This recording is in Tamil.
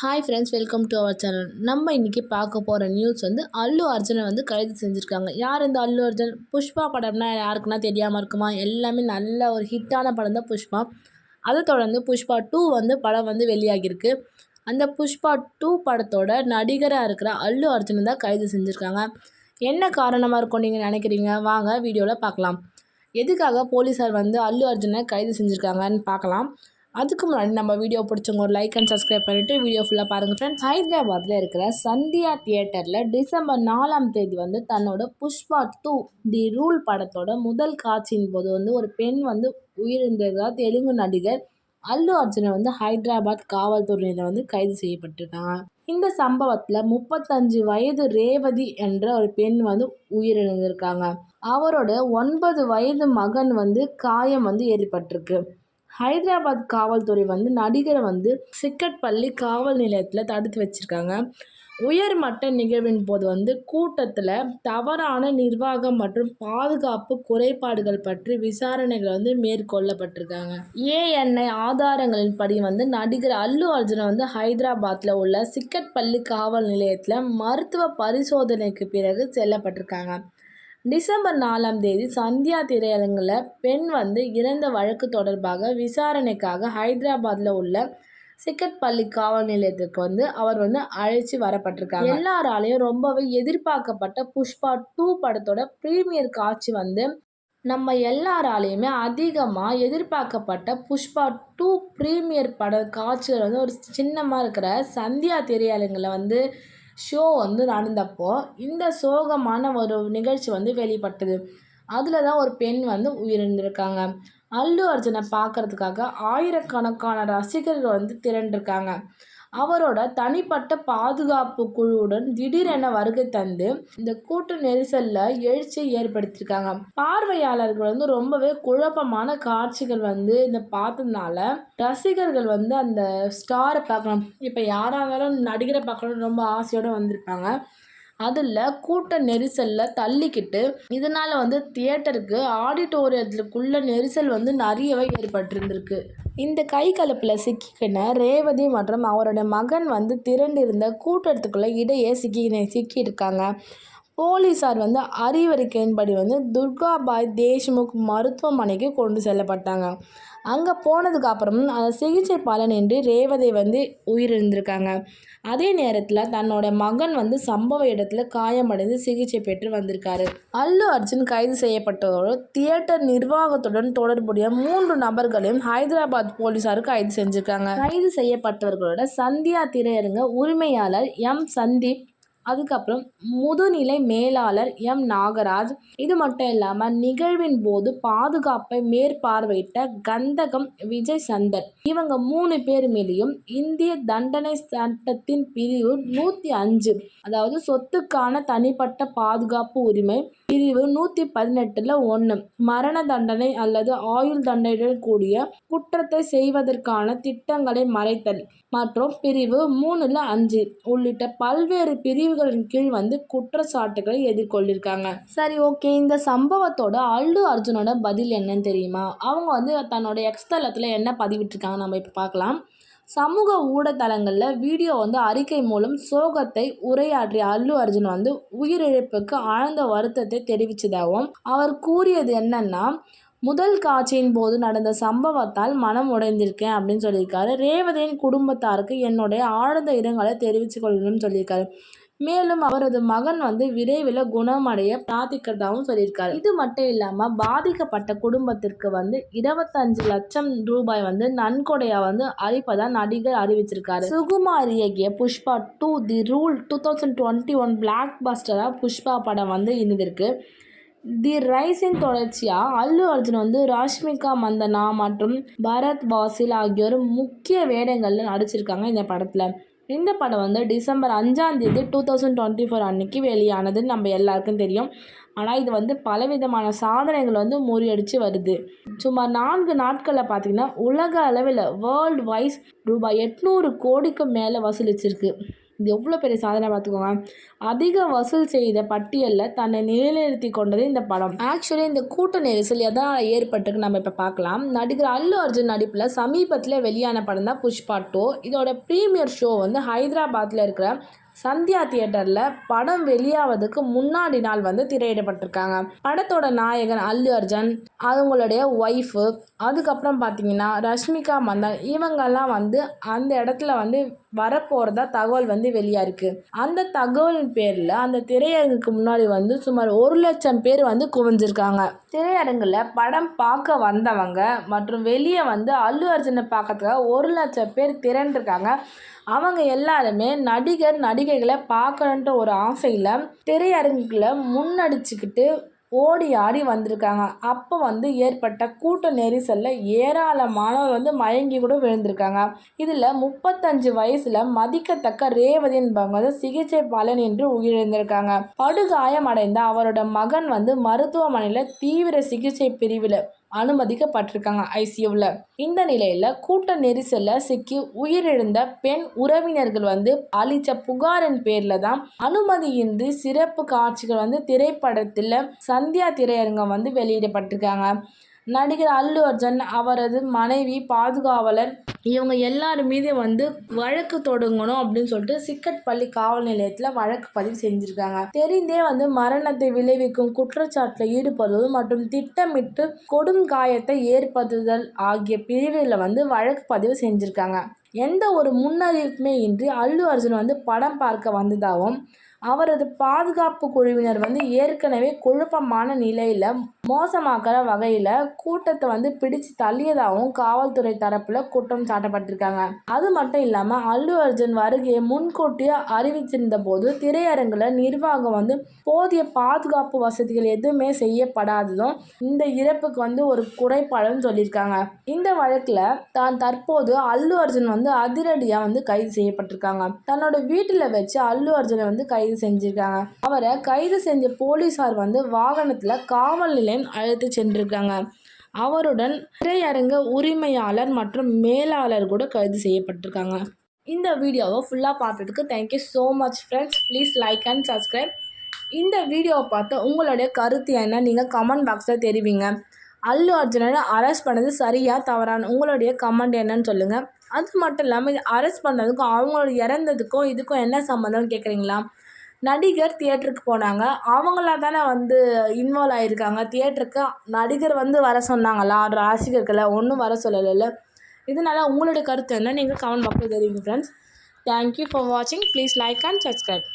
Hi friends welcome to our channel நம்ம இன்றைக்கி பார்க்க போகிற நியூஸ் வந்து அல்லு அர்ஜுனை வந்து கைது செஞ்சுருக்காங்க. யார் இந்த அல்லு அர்ஜுன்? புஷ்பா படம்னா யாருக்குன்னா தெரியாமல் இருக்குமா? எல்லாமே நல்ல ஒரு ஹிட்டான படம் தான் புஷ்பா. அதை தொடர்ந்து புஷ்பா டூ வந்து படம் வந்து வெளியாகியிருக்கு. அந்த புஷ்பா டூ படத்தோட நடிகராக இருக்கிற அல்லு அர்ஜுனை தான் கைது செஞ்சுருக்காங்க. என்ன காரணமாக இருக்கும் நீங்கள் நினைக்கிறீங்க? வாங்க வீடியோவில் பார்க்கலாம். எதுக்காக போலீஸார் வந்து அல்லு அர்ஜுனை கைது செஞ்சுருக்காங்கன்னு பார்க்கலாம். அதுக்கு முன்னாடி நம்ம வீடியோ பிடிச்சவங்க ஒரு லைக் அண்ட் சப்ஸ்கிரைப் பண்ணிவிட்டு வீடியோ ஃபுல்லாக பாருங்கள் ஃப்ரெண்ட்ஸ் ஹைதராபாத்தில் இருக்கிற சந்தியா தியேட்டரில் டிசம்பர் நாலாம் தேதி வந்து தன்னோட புஷ்பா டூ தி ரூல் படத்தோட முதல் காட்சியின் போது வந்து ஒரு பெண் வந்து உயிரிழந்ததாக தெலுங்கு நடிகர் அல்லு அர்ஜுனை வந்து ஹைதராபாத் காவல்துறையினர் வந்து கைது செய்யப்பட்டிருக்காங்க இந்த சம்பவத்தில் முப்பத்தஞ்சு வயது ரேவதி என்ற ஒரு பெண் வந்து உயிரிழந்திருக்காங்க. அவரோட ஒன்பது வயது மகன் வந்து காயம் வந்து ஏற்பட்டிருக்கு. ஹைதராபாத் காவல்துறை வந்து நடிகரை வந்து சிக்கட்பள்ளி காவல் நிலையத்தில் தடுத்து வச்சுருக்காங்க. உயர்மட்ட நிகழ்வின் போது வந்து கூட்டத்தில் தவறான நிர்வாகம் மற்றும் பாதுகாப்பு குறைபாடுகள் பற்றி விசாரணைகள் வந்து மேற்கொள்ளப்பட்டிருக்காங்க. ஏஎன்ஐ ஆதாரங்களின் படி வந்து நடிகர் அல்லு அர்ஜுனை வந்து ஹைதராபாத்தில் உள்ள சிக்கட்பள்ளி காவல் நிலையத்தில் மருத்துவ பரிசோதனைக்கு பிறகு செல்லப்பட்டிருக்காங்க. டிசம்பர் நாலாம் தேதி சந்தியா திரையரங்கில் பெண் வந்து இறந்த வழக்கு தொடர்பாக விசாரணைக்காக ஹைதராபாத்தில் உள்ள சிக்கட்பள்ளி காவல் நிலையத்துக்கு வந்து அவர் வந்து அழைச்சி வரப்பட்டிருக்காங்க. எல்லாராலையும் ரொம்பவே எதிர்பார்க்கப்பட்ட புஷ்பா டூ படத்தோட ப்ரீமியர் காட்சி வந்து நம்ம எல்லாராலையுமே அதிகமாக எதிர்பார்க்கப்பட்ட புஷ்பா டூ ப்ரீமியர் பட காட்சிகள் வந்து ஒரு சின்னமாக இருக்கிற சந்தியா திரையரங்கில் வந்து ஷோ வந்து நடந்தப்போ இந்த சோகமான ஒரு நிகழ்ச்சி வந்து வெளிப்பட்டது. அதில் தான் ஒரு பெண் வந்து உயிரிழந்திருக்காங்க. அல்லு அர்ஜுனை பார்க்குறதுக்காக ஆயிரக்கணக்கான ரசிகர்கள் வந்து திரண்டிருக்காங்க. அவரோட தனிப்பட்ட பாதுகாப்பு குழுவுடன் திடீரென வருகை தந்து இந்த கூட்டு நெரிசல்ல எழுச்சியை ஏற்படுத்தியிருக்காங்க. பார்வையாளர்கள் வந்து ரொம்பவே குழப்பமான காட்சிகள் வந்து இந்த பார்த்ததுனால ரசிகர்கள் வந்து அந்த ஸ்டாரை பார்க்கணும். இப்போ யாராக இருந்தாலும் நடிகரை பார்க்கணும்னு ரொம்ப ஆசையோடு வந்திருப்பாங்க. அதில் கூட்ட நெரிசலில் தள்ளிக்கிட்டு இதனால் வந்து தியேட்டருக்கு ஆடிட்டோரியத்துக்குள்ள நெரிசல் வந்து நிறையவே ஏற்பட்டிருந்திருக்கு. இந்த கை கலப்பில் சிக்கிக்கின ரேவதி மற்றும் அவருடைய மகன் வந்து திரண்டிருந்த கூட்டத்துக்குள்ளே இடையே சிக்கி சிக்கியிருக்காங்க. போலீஸார் வந்து அறிவறிக்கையின்படி வந்து துர்காபாய் தேஷ்முக் மருத்துவமனைக்கு கொண்டு செல்லப்பட்டாங்க. அங்கே போனதுக்கு அப்புறம் அந்த சிகிச்சை பலனின்றி ரேவதி வந்து உயிரிழந்திருக்காங்க. அதே நேரத்தில் தன்னோட மகன் வந்து சம்பவ இடத்துல காயமடைந்து சிகிச்சை பெற்று வந்திருக்காரு. அல்லு அர்ஜுன் கைது செய்யப்பட்டதோடு தியேட்டர் நிர்வாகத்துடன் தொடர்புடைய மூன்று நபர்களையும் ஹைதராபாத் போலீசார் கைது செஞ்சிருக்காங்க. கைது செய்யப்பட்டவர்களோட சந்தியா திரையரங்க உரிமையாளர் எம் சந்தீப் அதுக்கப்புறம் முதுநிலை மேலாளர் எம். நாகராஜ். இது மட்டும் இல்லாமல் நிகழ்வின் போது பாதுகாப்பை மேற்பார்வையிட்ட கந்தகம் விஜய் சந்தர் இவங்க மூணு பேர் மேலேயும் இந்திய தண்டனை சட்டத்தின் பிரிவு நூற்றி அஞ்சு. அதாவது சொத்துக்கான தனிப்பட்ட பாதுகாப்பு உரிமை பிரிவு நூற்றி பதினெட்டில் ஒன்று மரண தண்டனை அல்லது ஆயுள் தண்டனையுடன் கூடிய குற்றத்தை செய்வதற்கான திட்டங்களை மறைத்தல். மற்றும் பிரிவு மூணில் அஞ்சு. உள்ளிட்ட பல்வேறு பிரிவுகளின் கீழ் வந்து குற்றச்சாட்டுகளை எதிர்கொள்ளிருக்காங்க. சரி ஓகே. இந்த சம்பவத்தோட அல்லு அர்ஜுனோட பதில் என்னன்னு தெரியுமா? அவங்க வந்து தன்னோட எக்ஸ்தலத்தில் என்ன பதிவிட்டிருக்காங்க? நம்ம இப்போ பார்க்கலாம். சமூக ஊடகத்தலங்களில் வீடியோ வந்து அறிக்கை மூலம் சோகத்தை உரையாற்றிய அல்லு அர்ஜுன் வந்து உயிரிழப்புக்கு ஆழ்ந்த வருத்தத்தை தெரிவித்ததாகவும் அவர் கூறியது என்னன்னா முதல் காட்சியின் போது நடந்த சம்பவத்தால் மனம் உடைந்திருக்கேன் அப்படின்னு சொல்லியிருக்காரு. ரேவதியின் குடும்பத்தாருக்கு என்னுடைய ஆழ்ந்த இரங்கலை தெரிவித்து கொள்ளணும்னு சொல்லியிருக்காரு. மேலும் அவரது மகன் வந்து விரைவில் குணமடைய பிரார்த்திக்கிறதாகவும் சொல்லியிருக்காரு. இது மட்டும் இல்லாமல் பாதிக்கப்பட்ட குடும்பத்திற்கு வந்து இருபத்தஞ்சு லட்சம் ரூபாய் வந்து நன்கொடையா வந்து அளிப்பதா நடிகர் அறிவிச்சிருக்காரு. சுகுமார் இயக்கிய Pushpa two the rule two thousand twenty one block பஸ்டராக Pushpa படம் வந்து இருந்திருக்கு தி ரைஸின் தொடர்ச்சியாக அல்லு அர்ஜுன் வந்து ராஷ்மிகா மந்தனா மற்றும் பரத் பாசில் ஆகியோர் முக்கிய வேடங்களில் நடிச்சிருக்காங்க இந்த படத்தில். இந்த படம் வந்து டிசம்பர் அஞ்சாந்தேதி டூ தௌசண்ட் டுவெண்ட்டி ஃபோர் அன்னைக்கு வெளியானதுன்னு நம்ம எல்லாருக்கும் தெரியும். ஆனால் இது வந்து பலவிதமான சாதனைகள் வந்து முறியடித்து வருது. சுமார் நான்கு நாட்களில் பார்த்திங்கன்னா உலக அளவில் வேர்ல்டு வைஸ் ரூபாய் எட்நூறு கோடிக்கு மேலே வசூலிச்சிருக்கு. இது எவ்வளோ பெரிய சாதனை பார்த்துக்கோங்க. அதிக வசூல் செய்த பட்டியலில் தன்னை நிலைநிறுத்தி கொண்டது இந்த படம். ஆக்சுவலி இந்த கூட்ட நெரிசல் எதனால் ஏற்பட்டிருக்கு நம்ம இப்போ பார்க்கலாம். நடிகர் அல்லு அர்ஜுன் நடிப்பில் சமீபத்தில் வெளியான படம் தான் புஷ்பா டூ இதோட ப்ரீமியர் ஷோ வந்து ஹைதராபாத்தில் இருக்கிற சந்தியா தியேட்டரில் படம் வெளியாவதுக்கு முன்னாடி நாள் வந்து திரையிடப்பட்டிருக்காங்க. படத்தோட நாயகன் அல்லு அர்ஜுன் அவங்களுடைய ஒய்ஃபு அதுக்கப்புறம் பார்த்தீங்கன்னா ரஷ்மிகா மந்தன் இவங்கெல்லாம் வந்து அந்த இடத்துல வந்து வரப்போகிறதா தகவல் வந்து வெளியாயிருக்கு. அந்த தகவலின் பேரில் அந்த திரையரங்குக்கு முன்னாடி வந்து சுமார் ஒரு லட்சம் பேர் வந்து குவிஞ்சிருக்காங்க. திரையரங்கில் படம் பார்க்க வந்தவங்க மற்றும் வெளியே வந்து அல்லு அர்ஜுனை பார்க்கறதுக்காக ஒரு லட்சம் பேர் திரண்டிருக்காங்க. அவங்க எல்லாருமே நடிகர் நடிகைகளை பார்க்கணுன்ற ஒரு ஆசையில் திரையரங்குல முன்னடிச்சுக்கிட்டு ஓடி ஆடி வந்திருக்காங்க. அப்போ வந்து ஏற்பட்ட கூட்ட நெரிசலில் ஏராளமானவர் வந்து மயங்கி கூட விழுந்திருக்காங்க. இதில் முப்பத்தஞ்சு வயசில் மதிக்கத்தக்க ரேவதி என்பவங்க வந்து சிகிச்சை பலன் என்று உயிரிழந்திருக்காங்க. படுகாயம் அடைந்த அவரோட மகன் வந்து மருத்துவமனையில் தீவிர சிகிச்சை பிரிவில் அனுமதிக்கப்பட்டிருக்காங்க ஐசியூவில். இந்த நிலையில் கூட்ட நெரிசலில் சிக்கி உயிரிழந்த பெண் உறவினர்கள் வந்து அளித்த புகாரின் பேரில் தான் அனுமதியின்றி சிறப்பு காட்சிகள் வந்து திரைப்படத்தில் சந்தியா திரையரங்கம் வந்து வெளியிடப்பட்டிருக்காங்க. நடிகர் அல்லு அர்ஜுன் அவரது மனைவி பாதுகாவலர் இவங்க எல்லார் மீது வந்து வழக்கு தொடங்கணும் அப்படின்னு சொல்லிட்டு சிக்கட்பள்ளி காவல் நிலையத்தில் வழக்கு பதிவு செஞ்சுருக்காங்க. தெரிந்தே வந்து மரணத்தை விளைவிக்கும் குற்றச்சாட்டில் ஈடுபடுவது மற்றும் திட்டமிட்டு கொடும் காயத்தை ஏற்படுத்துதல் ஆகிய பிரிவில் வந்து வழக்கு பதிவு செஞ்சுருக்காங்க. எந்த ஒரு முன்னறிவிப்புமே இன்றி அல்லு அர்ஜுன் வந்து படம் பார்க்க வந்ததாகவும் அவரது பாதுகாப்பு குழுவினர் வந்து ஏற்கனவே குழப்பமான நிலையில் மோசமாக்கிற வகையில் கூட்டத்தை வந்து பிடிச்சு தள்ளியதாகவும் காவல்துறை தரப்பில் குற்றம் சாட்டப்பட்டிருக்காங்க. அது மட்டும் இல்லாமல் அல்லு அர்ஜுன் வருகையை முன்கூட்டியே அறிவிச்சிருந்த போது திரையரங்கில் நிர்வாகம் வந்து போதிய பாதுகாப்பு வசதிகள் எதுவுமே செய்யப்படாததும் இந்த இறப்புக்கு வந்து ஒரு குறைபாடுன்னு சொல்லியிருக்காங்க. இந்த வழக்கில் தான் தற்போது அல்லு அர்ஜுன் வந்து அதிரடியாக வந்து கைது செய்யப்பட்டிருக்காங்க. தன்னோட வீட்டில் வச்சு அல்லு அர்ஜுனை வந்து கைது செஞ்சுருக்காங்க. அவரை கைது செஞ்ச போலீஸார் வந்து வாகனத்தில் காவல் நிலையம் அழைத்து சென்றிருக்காங்க. அவருடன் திரையரங்க உரிமையாளர் மற்றும் மேலாளர் கூட கைது செய்யப்பட்டிருக்காங்க. இந்த வீடியோவை ஃபுல்லாக பார்த்ததுக்கு thank you so much friends please like and subscribe இந்த வீடியோவை பார்த்து உங்களுடைய கருத்து என்ன? நீங்கள் கமெண்ட் பாக்ஸில் தெரிவிங்க. அல்லு அர்ஜுனனை அரெஸ்ட் பண்ணது சரியா தவறான உங்களுடைய கமெண்ட் என்னன்னு சொல்லுங்கள் அது மட்டும் இல்லாமல் அரெஸ்ட் பண்ணதுக்கும் அவங்களோட இறந்ததுக்கும் இதுக்கும் என்ன சம்மந்தம்னு கேட்குறீங்களா நடிகர் தியேட்டருக்கு போனாங்க. அவங்களா தானே வந்து இன்வால்வ் ஆகியிருக்காங்க தியேட்டருக்கு நடிகர் வந்து வர சொன்னாங்களா? ரசிகர்களை ஒன்றும் வர சொல்லலைல்ல. இதனால் உங்களுடைய கருத்து என்ன? நீங்கள் கமெண்ட் பாக்ஸில் தெரிவிங்க ஃப்ரெண்ட்ஸ் தேங்க்யூ ஃபார் வாட்சிங் ப்ளீஸ் லைக் அண்ட் சப்ஸ்கிரைப்